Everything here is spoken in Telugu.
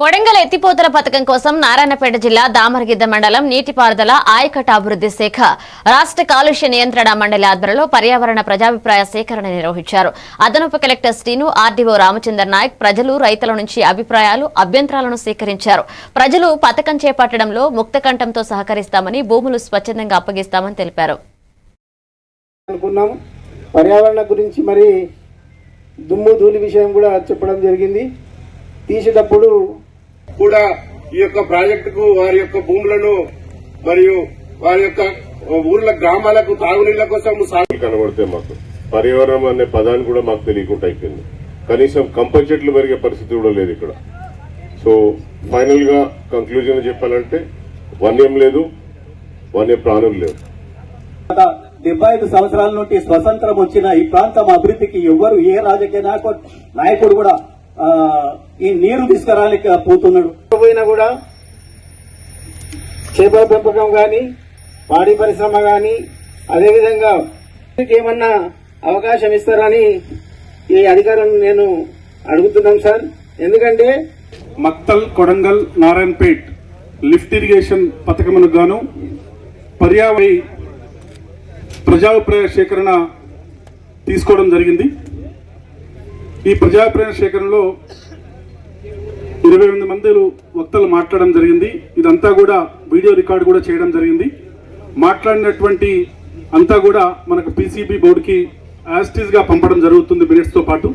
కొడంగల్ ఎత్తిపోతల పథకం కోసం నారాయణపేట జిల్లా దామరగిద్ద మండలం నీటిపారుదల ఆయకట్ట అభివృద్ధి శాఖ రాష్ట్ర కాలుష్య నియంత్రణ మండలి ఆధ్వర్యంలో పర్యావరణ ప్రజాభిప్రాయ సేకరణ నిర్వహించారు. అదనపు collector Srinu R D O Ramachandar Naik ప్రజలు రైతుల నుంచి అభిప్రాయాలు అభ్యంతరాలను సేకరించారు. ప్రజలు పథకం చేపట్టడంలో ముక్తకంఠంతో సహకరిస్తామని భూములు స్వచ్ఛందంగా అప్పగిస్తామని తెలిపారు. పర్యావరణ గురించి మరి దుమ్ము ధూళి విషయం కూడా చెప్పడం జరిగింది. తీసేటప్పుడు కూడా ఈ యొక్క ప్రాజెక్టుకు వారి యొక్క భూములను మరియు వారి యొక్క ఊర్ల గ్రామాలకు తాగునీళ్ళ కోసం సాగు కనబడితే మాకు. పర్యావరణం అనే పదాన్ని కూడా మాకు తెలియకుండా అయిపోయింది. కనీసం కంప చెట్లు పెరిగే పరిస్థితి కూడా లేదు ఇక్కడ. సో ఫైనల్గా కంక్లూజన్ చెప్పాలంటే వన్యం లేదు వన్య ప్రాణులు లేవు. గత డెబ్బై ఐదు సంవత్సరాల నుండి స్వతంత్రం వచ్చిన ఈ ప్రాంతం అభివృద్ధికి ఎవ్వరు ఏ రాజకీయ నాయకు- నాయకుడు కూడా ఆ, ఈ నీరు తీసుకురాలేక పోతున్నాడు. పోయినా కూడా చేపల పెంపకం కానీ పాడి పరిశ్రమ కానీ అదేవిధంగా ఏమన్నా అవకాశం ఇస్తారని ఈ అధికారులను నేను అడుగుతున్నాం సార్. ఎందుకంటే మక్తల్ కొడంగల్ నారాయణపేట్ లిఫ్ట్ ఇరిగేషన్ పథకమునకు గాను పర్యావరణ ప్రజాభిప్రాయ సేకరణ తీసుకోవడం జరిగింది. ఈ ప్రజాభిప్రాయ సేకరణలో ఇరవై ఎనిమిది మంది వక్తలు మాట్లాడడం జరిగింది. ఇదంతా కూడా వీడియో రికార్డు కూడా చేయడం జరిగింది. మాట్లాడినటువంటి అంతా కూడా మనకు పీసీబీ బోర్డుకి యాస్టీస్గా పంపడం జరుగుతుంది మినిట్స్తో పాటు.